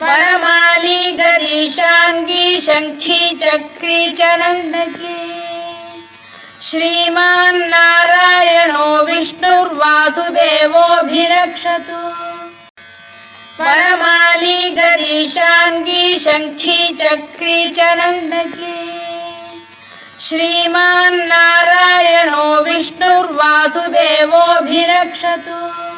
परमाली गरीशाङ्गी शङ्खी चक्री च नन्दकी। श्रीमान्नारायणो विष्णुर्वासुदेवोऽभिरक्षतु। परमाली गरीशाङ्गी शङ्खी चक्री च नन्दकी। श्रीमान्नारायणो विष्णुर्वासुदेवोऽभिरक्षतु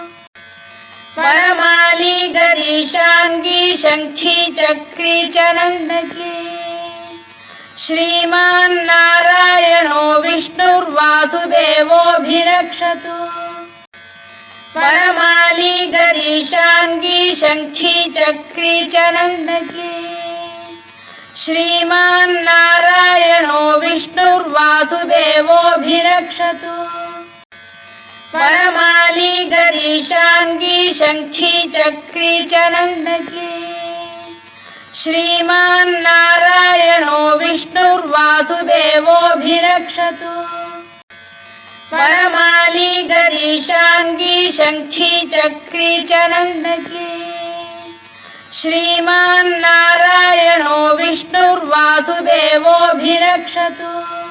परमाली गरीशाङ्गी शङ्खी चक्री च नन्दकी। श्रीमान्नारायणो विष्णुर्वासुदेवोऽभिरक्षतु। परमाली गरीशाङ्गी शङ्खी चक्री च नन्दकी। श्रीमान्नारायणो विष्णुर्वासुदेवोऽभिरक्षतु परमाली गरीशाङ्गी शङ्खी चक्री च नन्दकी। श्रीमान्नारायणो विष्णुर्वासुदेवोऽभिरक्षतु। परमाली गरीशाङ्गी शङ्खी चक्री च नन्दकी। श्रीमान्नारायणो विष्णुर्वासुदेवोऽभिरक्षतु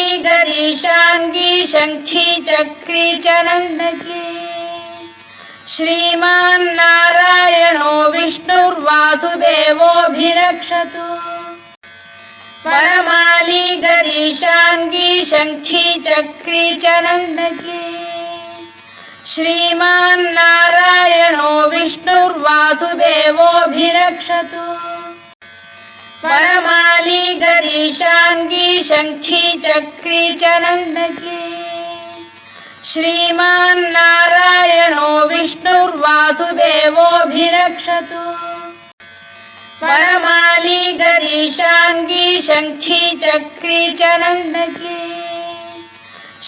गरीशाङ्गी शङ्खी चक्री च नन्दकी। श्रीमान्नारायणो विष्णुर्वासुदेवोऽभिरक्षतु। परमाली गरीशाङ्गी शङ्खी चक्री च नन्दकी। श्रीमान्नारायणो विष्णुर्वासुदेवोऽभिरक्षतु परमाली गरीशाङ्गी शङ्खी चक्री च नन्दकी। श्रीमान्नारायणो विष्णुर्वासुदेवोऽभिरक्षतु। परमाली गरीशाङ्गी शङ्खी चक्री च नन्दकी।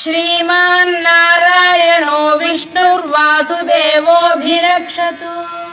श्रीमान्नारायणो विष्णुर्वासुदेवोऽभिरक्षतु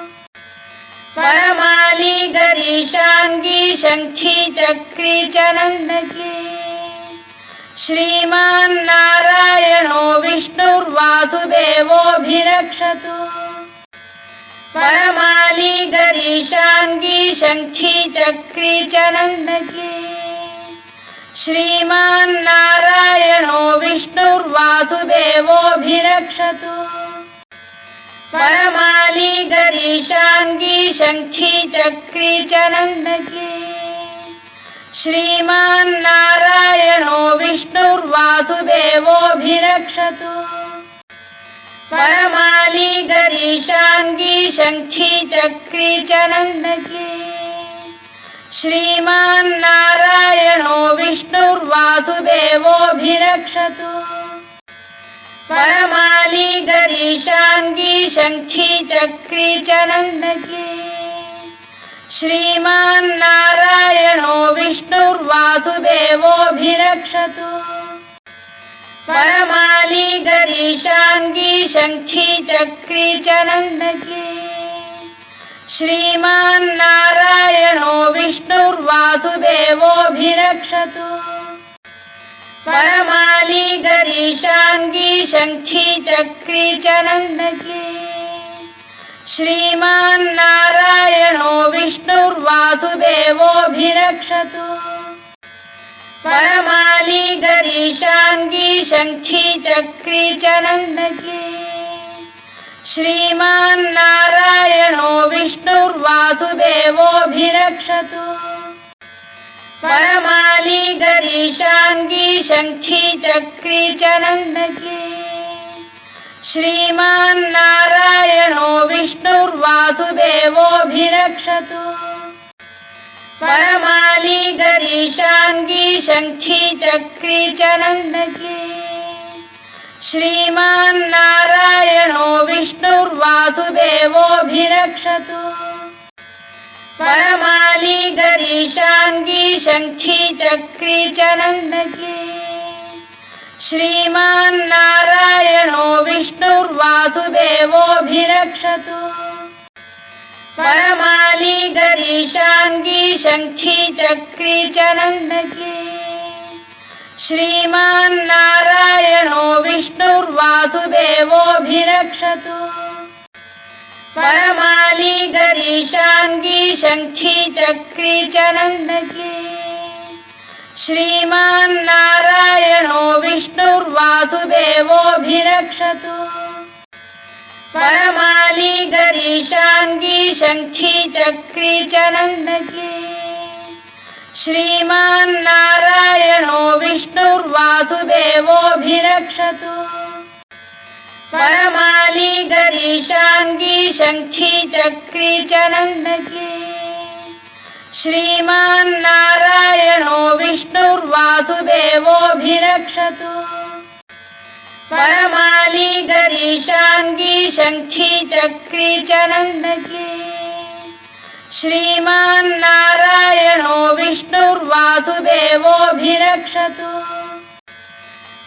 परमाली गरीशाङ्गी शङ्खी चक्री च नन्दकी। श्रीमान्नारायणो विष्णुर्वासुदेवोऽभिरक्षतु। परमाली गरीशाङ्गी शङ्खी चक्री च नन्दकी। श्रीमान्नारायणो विष्णुर्वासुदेवोऽभिरक्षतु परमाली गरीशाङ्गी शङ्खी चक्री च श्रीमान्नारायणो विष्णुर्वासुदेवोऽभिरक्षतु। परमाली शङ्खी चक्री च नन्दकी। श्रीमान्नारायणो विष्णुर्वासुदेवोऽभिरक्षतु परमाली गरीशाङ्गी शङ्खी चक्री च नन्दकी। श्रीमान्नारायणो विष्णुर्वासुदेवोऽभिरक्षतु। परमाली गरीशाङ्गी शङ्खी चक्री च नन्दकी। श्रीमान्नारायणो विष्णुर्वासुदेवोऽभिरक्षतु परमाली गरीशाङ्गी शङ्खी चक्री च नन्दकी। श्रीमान्नारायणो विष्णुर्वासुदेवोऽभिरक्षतु। परमाली गरीशाङ्गी शङ्खी चक्री च नन्दकी। श्रीमान्नारायणो विष्णुर्वासुदेवोऽभिरक्षतु परमाली गरीशाङ्गी शङ्खी चक्री च श्रीमान्नारायणो विष्णुर्वासुदेवोऽभिरक्षतु। परमाली शङ्खी चक्री च नन्दकी। श्रीमान्नारायणो विष्णुर्वासुदेवोऽभिरक्षतु गरीशाङ्गी शङ्खी चक्री च नन्दकी श्रीमान्नारायणो विष्णुर्वासुदेवोऽभिरक्षतु। परमाली गरीशाङ्गी शङ्खी चक्री च नन्दकी श्रीमान्नारायणो विष्णुर्वासुदेवोऽभिरक्षतु परमाली गरीशाङ्गी शङ्खी चक्री च नन्दकी। श्रीमान्नारायणो विष्णुर्वासुदेवोऽभिरक्षतु। परमाली गरीशाङ्गी शङ्खी चक्री च नन्दकी। श्रीमान्नारायणो विष्णुर्वासुदेवोऽभिरक्षतु परमाली गरीशाङ्गी शङ्खी चक्री च नन्दकी। श्रीमान्नारायणो विष्णुर्वासुदेवोऽभिरक्षतु। परमाली गरीशाङ्गी शङ्खी चक्री च नन्दकी। श्रीमान्नारायणो विष्णुर्वासुदेवोऽभिरक्षतु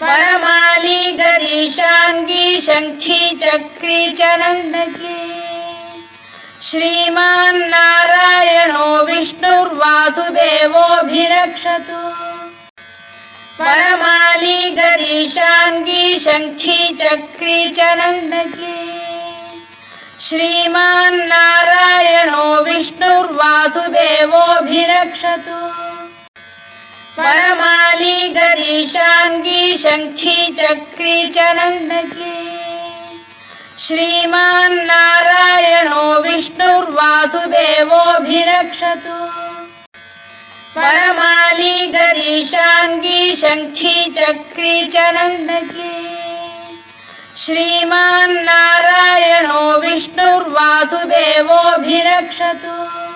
परमाली गरीशाङ्गी शङ्खी चक्री च नन्दकी। श्रीमान्नारायणो विष्णुर्वासुदेवोऽभिरक्षतु। परमाली गरीशाङ्गी शङ्खी चक्री च नन्दकी। श्रीमान्नारायणो विष्णुर्वासुदेवोऽभिरक्षतु परमाली गरीशाङ्गी शङ्खी चक्री च नन्दकी। श्रीमान्नारायणो विष्णुर्वासुदेवोऽभिरक्षतु। परमाली गरीशाङ्गी शङ्खी चक्री च नन्दकी। श्रीमान्नारायणो विष्णुर्वासुदेवोऽभिरक्षतु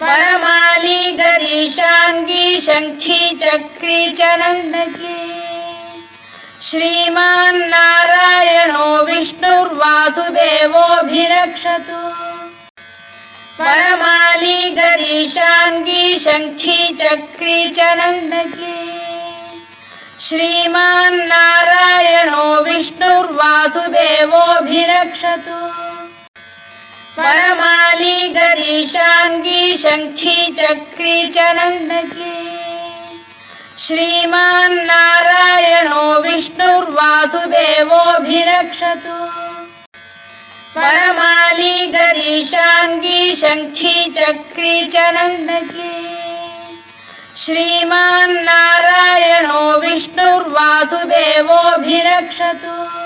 परमाली गरीशाङ्गी शङ्खी चक्री च नन्दकी। श्रीमान्नारायणो विष्णुर्वासुदेवोऽभिरक्षतु। परमाली गरीशाङ्गी शङ्खी चक्री च नन्दकी। श्रीमान्नारायणो विष्णुर्वासुदेवोऽभिरक्षतु परमाली गरीशाङ्गी शङ्खी चक्री च नन्दकी। श्रीमान्नारायणो विष्णुर्वासुदेवोऽभिरक्षतु। परमाली गरीशाङ्गी शङ्खी चक्री च नन्दकी। श्रीमान्नारायणो विष्णुर्वासुदेवोऽभिरक्षतु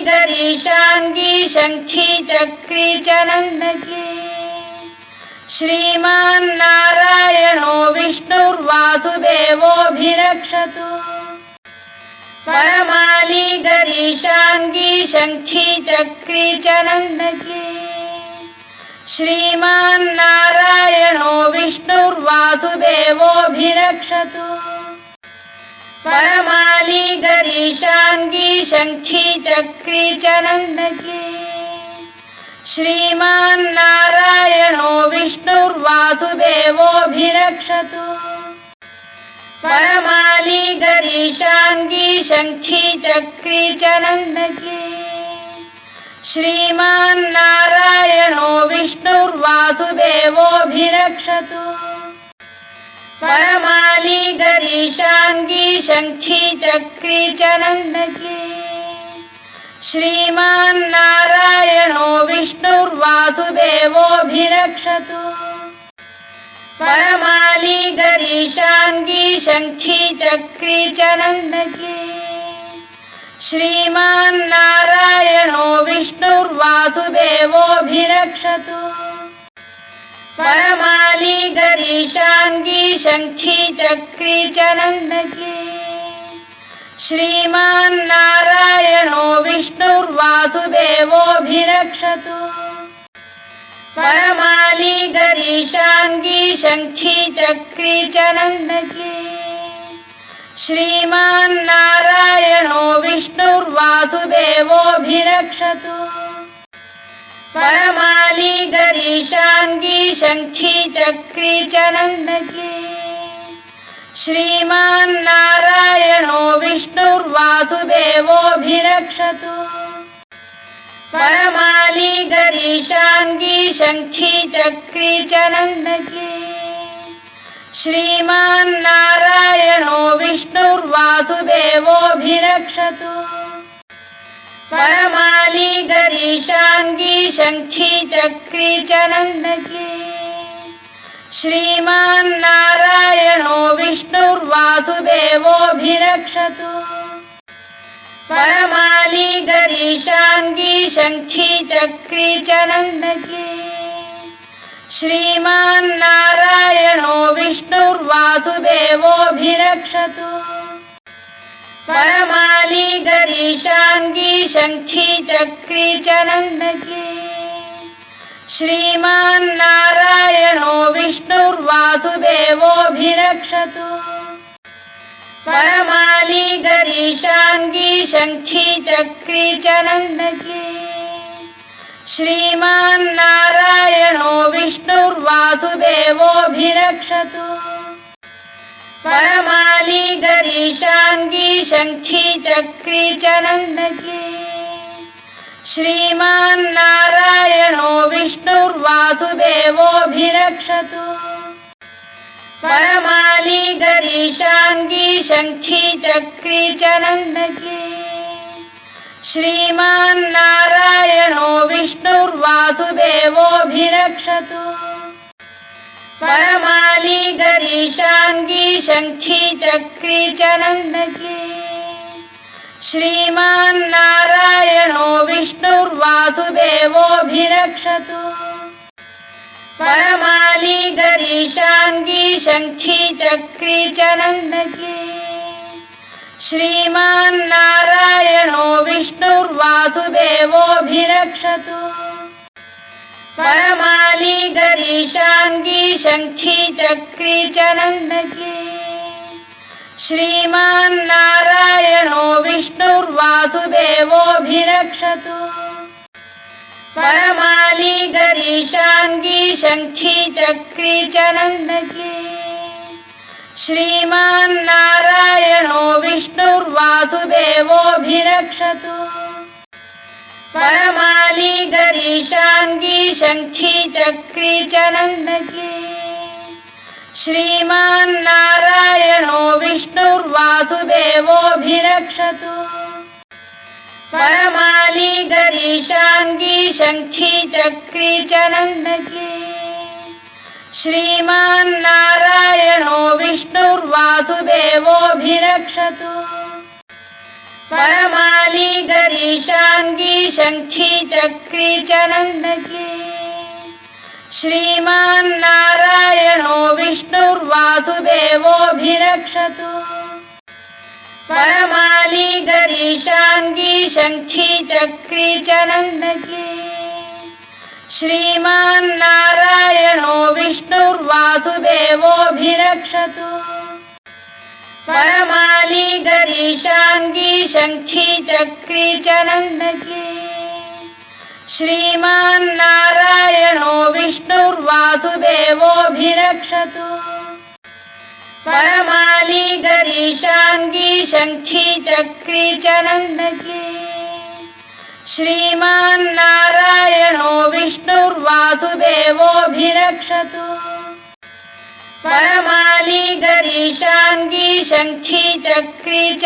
गरीशाङ्गी शङ्खी चक्री च नन्दके। श्रीमान्नारायणो विष्णुर्वासुदेवोऽभिरक्षतु। परमाली गरीशाङ्गी शङ्खी चक्री च नन्दके। श्रीमान्नारायणो विष्णुर्वासुदेवोऽभिरक्षतु परमाली गरीशाङ्गी शङ्खी चक्री च नन्दके। श्रीमान्नारायणो विष्णुर्वासुदेवोऽभिरक्षतु। परमाली गरीशाङ्गी शङ्खी चक्री च नन्दके। श्रीमान्नारायणो विष्णुर्वासुदेवोऽभिरक्षतु गरीशाङ्गी शङ्खी चक्री च नन्दके। श्रीमान्नारायणो विष्णुर्वासुदेवोऽभिरक्षतु। परमाली गरीशाङ्गी शङ्खी चक्री च नन्दके। श्रीमान्नारायणो विष्णुर्वासुदेवोऽभिरक्षतु गरीशाङ्गी शङ्खी चक्री च नन्दके। श्रीमान्नारायणो विष्णुर्वासुदेवोऽभिरक्षतु। परमाली गरीशाङ्गी शङ्खी चक्री च नन्दके। श्रीमान्नारायणो विष्णुर्वासुदेवोऽभिरक्षतु। परमाली गरीशाङ्गी शङ्खी चक्री च नन्दके श्रीमान्नारायणो विष्णुर्वासुदेवोऽभिरक्षतु परमाली गरीशाङ्गी शङ्खी चक्री च नन्दके श्रीमान्नारायणो विष्णुर्वासुदेवोऽभिरक्षतु गरीशाङ्गी शङ्खी चक्री च नन्दके। श्रीमान्नारायणो विष्णुर्वासुदेवोऽभिरक्षतु। परमाली गरीशाङ्गी शङ्खी चक्री च नन्दके। श्रीमान्नारायणो विष्णुर्वासुदेवोऽभिरक्षतु परमाली गरीशाङ्गी शङ्खी चक्री च नन्दके। श्रीमान्नारायणो विष्णुर्वासुदेवोऽभिरक्षतु। परमाली गरीशाङ्गी शङ्खी चक्री च नन्दके। श्रीमान्नारायणो विष्णुर्वासुदेवोऽभिरक्षतु परमाली गरीशाङ्गी शङ्खी चक्री च नन्दके। श्रीमान्नारायणो विष्णुर्वासुदेवोऽभिरक्षतु। परमाली गरीशाङ्गी शङ्खी चक्री च नन्दके। श्रीमान्नारायणो विष्णुर्वासुदेवोऽभिरक्षतु परमाली गरीशाङ्गी शङ्खी चक्री च नन्दके। श्रीमान्नारायणो विष्णुर्वासुदेवोऽभिरक्षतु। परमाली गरीशाङ्गी शङ्खी चक्री च नन्दके। श्रीमान्नारायणो विष्णुर्वासुदेवोऽभिरक्षतु। परमाली गरीशाङ्गी शङ्खी चक्री च नन्दके श्रीमान्नारायणो विष्णुर्वासुदेवोऽभिरक्षतु। परमाली गरीशाङ्गी शङ्खी चक्री च नन्दके श्रीमान्नारायणो विष्णुर्वासुदेवोऽभिरक्षतु वरमाली गरीशाङ्गी शङ्खी चक्री च नन्दकी। श्रीमान्नारायणो विष्णुर्वासुदेवोऽभिरक्षतु। वरमाली गरीशाङ्गी शङ्खी चक्री च नन्दकी। श्रीमान्नारायणो विष्णुर्वासुदेवोऽभिरक्षतु वरमाली गरीशाङ्गी शङ्खी चक्री च नन्दकी। श्रीमान्नारायणो विष्णुर्वासुदेवोऽभिरक्षतु। वरमाली गरीशाङ्गी शङ्खी चक्री च नन्दकी। श्रीमान्नारायणो विष्णुर्वासुदेवोऽभिरक्षतु वरमाली गरीशाङ्गी शङ्खी चक्री च नन्दकी। श्रीमान्नारायणो विष्णुर्वासुदेवोऽभिरक्षतु। वरमाली गरीशाङ्गी शङ्खी चक्री च नन्दकी। श्रीमान्नारायणो विष्णुर्वासुदेवोऽभिरक्षतु वरमाली गरीशाङ्गी शङ्खी चक्री च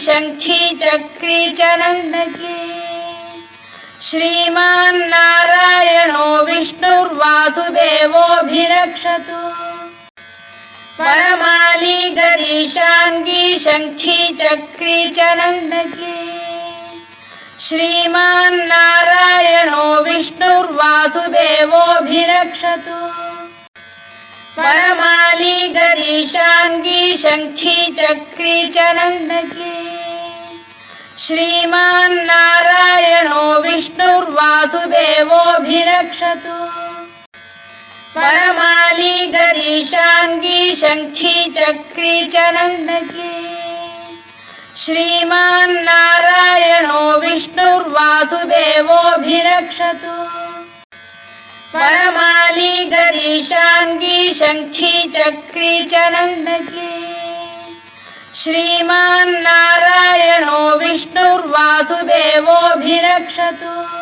शङ्खी चक्री च नन्दकी। श्रीमान्नारायणो विष्णुर्वासुदेवोऽभिरक्षतु वरमाली गरीशाङ्गी शङ्खी चक्री च नन्दकी। श्रीमान्नारायणो विष्णुर्वासुदेवोऽभिरक्षतु। वरमाली गरीशाङ्गी शङ्खी चक्री च नन्दकी। श्रीमान्नारायणो विष्णुर्वासुदेवोऽभिरक्षतु वरमाली गरीशाङ्गी शङ्खी चक्री च नन्दकी। श्रीमान्नारायणो विष्णुर्वासुदेवोऽभिरक्षतु। वरमाली गरीशाङ्गी शङ्खी चक्री च नन्दकी। श्रीमान्नारायणो विष्णुर्वासुदेवोऽभिरक्षतु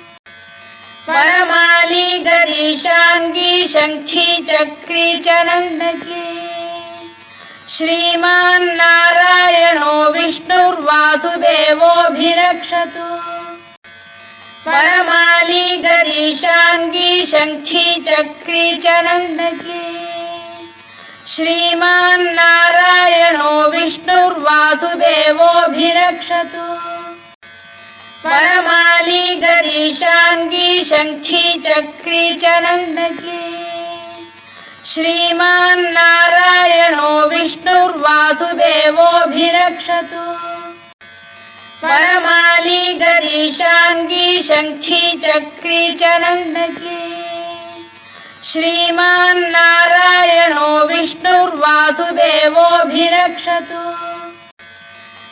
वरमाली गरीशाङ्गी शङ्खी चक्री च नन्दकी। श्रीमान्नारायणो विष्णुर्वासुदेवोऽभिरक्षतु। वरमाली गरीशाङ्गी शङ्खी चक्री च नन्दकी। श्रीमान्नारायणो विष्णुर्वासुदेवोऽभिरक्षतु वरमाली गरीशाङ्गी शङ्खी चक्री च श्रीमान्नारायणो विष्णुर्वासुदेवोऽभिरक्षतु। वरमाली गरीशाङ्गी शङ्खी चक्री नन्दकी। श्रीमान्नारायणो विष्णुर्वासुदेवोऽभिरक्षतु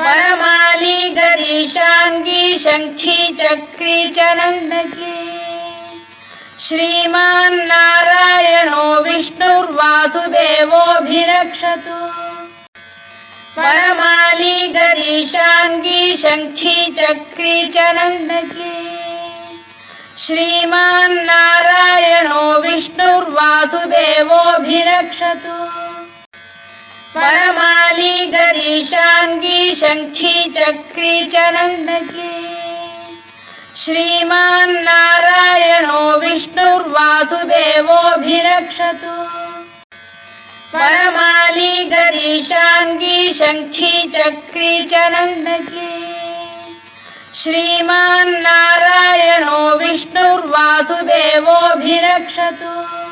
वरमाली गरीशाङ्गी शङ्खी चक्री च नन्दकी। श्रीमान्नारायणो विष्णुर्वासुदेवोऽभिरक्षतु। वरमाली गरीशाङ्गी शङ्खी चक्री च नन्दकी। श्रीमान्नारायणो विष्णुर्वासुदेवोऽभिरक्षतु वरमाली गरीशाङ्गी शङ्खी चक्री च नन्दकी। श्रीमान्नारायणो विष्णुर्वासुदेवोऽभिरक्षतु। वरमाली गरीशाङ्गी शङ्खी चक्री च नन्दकी। श्रीमान्नारायणो विष्णुर्वासुदेवोऽभिरक्षतु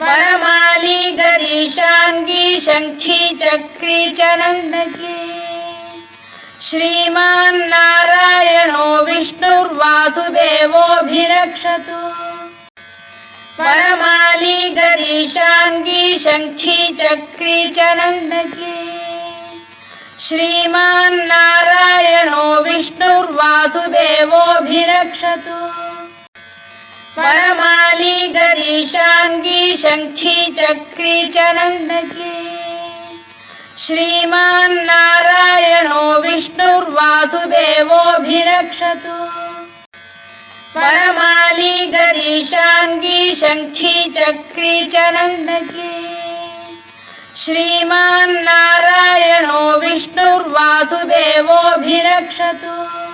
वरमाली गरीशाङ्गी शङ्खी चक्री च नन्दकी। श्रीमान्नारायणो विष्णुर्वासुदेवोऽभिरक्षतु। वरमाली गरीशाङ्गी शङ्खी चक्री च नन्दकी। श्रीमान्नारायणो विष्णुर्वासुदेवोऽभिरक्षतु वरमाली गरीशाङ्गी शङ्खी चक्री च नन्दकी। श्रीमान्नारायणो विष्णुर्वासुदेवोऽभिरक्षतु। वरमाली गरीशाङ्गी शङ्खी चक्री च नन्दकी। श्रीमान्नारायणो विष्णुर्वासुदेवोऽभिरक्षतु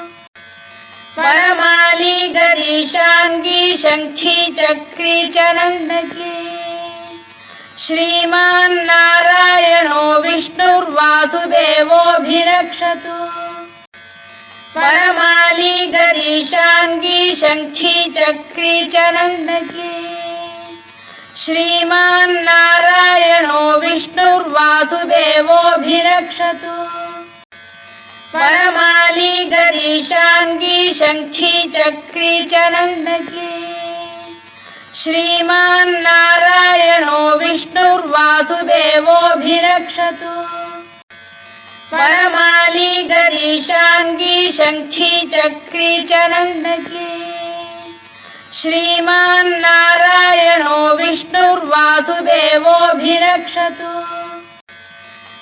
वरमाली गरीशाङ्गी शङ्खी चक्री च नन्दकी। श्रीमान्नारायणो विष्णुर्वासुदेवोऽभिरक्षतु। वरमाली गरीशाङ्गी शङ्खी चक्री च नन्दकी। श्रीमान्नारायणो विष्णुर्वासुदेवोऽभिरक्षतु वरमाली गरीशाङ्गी शङ्खी चक्री च नन्दकी। श्रीमान्नारायणो विष्णुर्वासुदेवोऽभिरक्षतु। वरमाली गरीशाङ्गी शङ्खी चक्री च नन्दकी। श्रीमान्नारायणो विष्णुर्वासुदेवोऽभिरक्षतु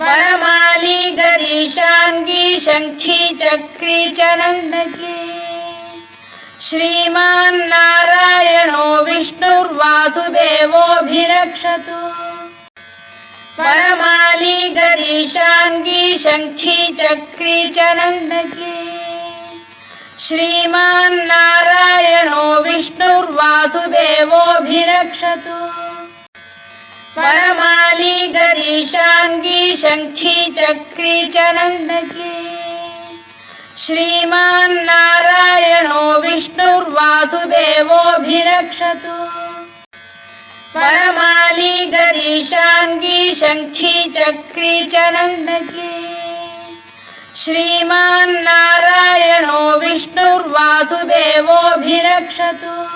वरमाली गरीशाङ्गी शङ्खी चक्री च नन्दकी। श्रीमान्नारायणो विष्णुर्वासुदेवोऽभिरक्षतु। वरमाली गरीशाङ्गी शङ्खी चक्री च नन्दकी। श्रीमान्नारायणो विष्णुर्वासुदेवोऽभिरक्षतु वरमाली गरीशाङ्गी शङ्खी चक्री च नन्दकी। श्रीमान्नारायणो विष्णुर्वासुदेवोऽभिरक्षतु। वरमाली गरीशाङ्गी शङ्खी चक्री च नन्दकी। श्रीमान्नारायणो विष्णुर्वासुदेवोऽभिरक्षतु